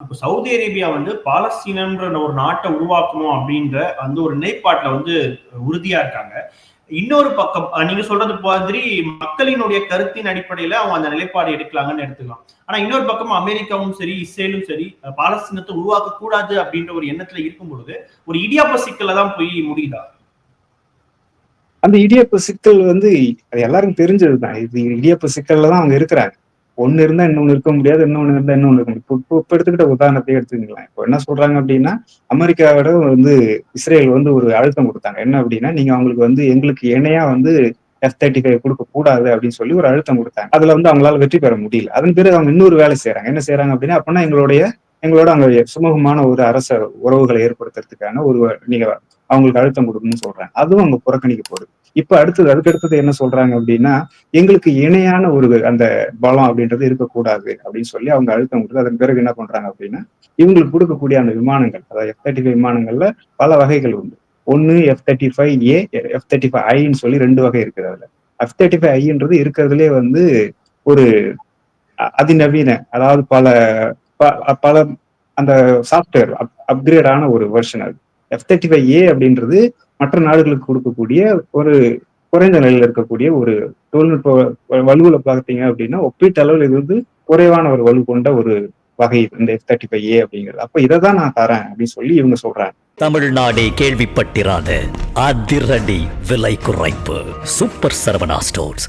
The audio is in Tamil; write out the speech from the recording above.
இப்போ சவுதி அரேபியா வந்து பாலஸ்தீனன்ற ஒரு நாட்டை உருவாக்கணும் அப்படின்ற அந்த ஒரு நிலைப்பாட்டுல வந்து உறுதியா இருக்காங்க. இன்னொரு பக்கம் நீங்க சொல்றது மாதிரி மக்களினுடைய கருத்தின் அடிப்படையில அவங்க அந்த நிலைப்பாடு எடுக்கலாங்கன்னு எடுத்துக்கலாம். ஆனா இன்னொரு பக்கம் அமெரிக்காவும் சரி இஸ்ரேலும் சரி பாலஸ்தீனத்தை உருவாக்க கூடாது அப்படின்ற ஒரு எண்ணத்துல இருக்கும் பொழுது ஒரு இடியாப்ப சிக்கல்ல தான் போய் முடியுதா? அந்த இடியாப்ப சிக்கல் வந்து அது எல்லாருக்கும் தெரிஞ்சதுதான். இது இடியாப்ப சிக்கல்ல தான் அவங்க இருக்கிறாங்க. ஒன்னு இருந்தா இன்னொன்னு இருக்க முடியாது இன்னொன்னு இருந்தா இன்னொன்னு இருக்க முடியும் இப்போ இப்போ எடுத்துக்கிட்ட உதாரணத்தை எடுத்துக்கலாம் இப்போ என்ன சொல்றாங்க அப்படின்னா அமெரிக்காவோட வந்து இஸ்ரேல் வந்து ஒரு அழுத்தம் கொடுத்தாங்க. என்ன அப்படின்னா நீங்க அவங்களுக்கு வந்து எங்களுக்கு இணையா வந்து எஃப் தேர்ட்டி ஃபைவ் கொடுக்க கூடாது அப்படின்னு சொல்லி ஒரு அழுத்தம் கொடுத்தாங்க. அதுல வந்து அவங்களால வெற்றி பெற முடியல. அதன் பிறகு அவங்க இன்னொரு வேலை செய்யறாங்க என்ன செய்யறாங்க அப்படின்னா அப்படின்னா எங்களுடைய எங்களோட அங்க சுமூகமான ஒரு அரச உறவுகளை ஏற்படுத்துறதுக்கான ஒரு நீங்க அவங்களுக்கு அழுத்தம் கொடுக்கணும்னு சொல்றாங்க. அதுவும் அவங்க புறக்கணிக்க போகுது இப்ப அடுத்தது அதுக்கு அடுத்தது என்ன சொல்றாங்க அப்படின்னா எங்களுக்கு இணையான ஒரு அந்த பலம் அப்படின்றது இருக்கக்கூடாது அப்படின்னு சொல்லி அவங்க அழுத்தம் கொடுத்து அதன் பிறகு என்ன பண்றாங்க அப்படின்னா இவங்களுக்கு கொடுக்கக்கூடிய அந்த விமானங்கள் அதாவது எஃப் தேர்ட்டி ஃபைவ் விமானங்கள்ல பல வகைகள் உண்டு. ஒன்னு F thirty five A F thirty five ஐன்னு சொல்லி ரெண்டு வகை இருக்குது அதுல. எஃப் தேர்ட்டி ஃபைவ் ஐன்றது இருக்கிறதுலே வந்து ஒரு அதிநவீன அதாவது பல பல அந்த சாஃப்ட்வேர் அப்கிரேட் ஆன ஒரு வெர்ஷன் அது. எஃப் தேர்ட்டி ஃபைவ் ஏ அப்படின்றது மற்ற நாடுகளுக்கு கொடுக்கக்கூடிய ஒரு குறைந்த நிலையில் இருக்கக்கூடிய ஒரு தொழில்நுட்ப வ- பார்த்தீங்க அப்படின்னா ஒப்பீட்டளவில் இது வந்து குறைவான ஒரு வலு கொண்ட ஒரு வகை இந்த எஃப் தேர்ட்டி ஃபைவ் ஏ அப்படிங்கிறது. அப்ப இதை தான் நான் தரேன் அப்படின்னு சொல்லி இவங்க சொல்றாங்க. தமிழ்நாடே கேள்விப்பட்டிராத அதிரடி விலை குறைப்பு. Super Saravana stores.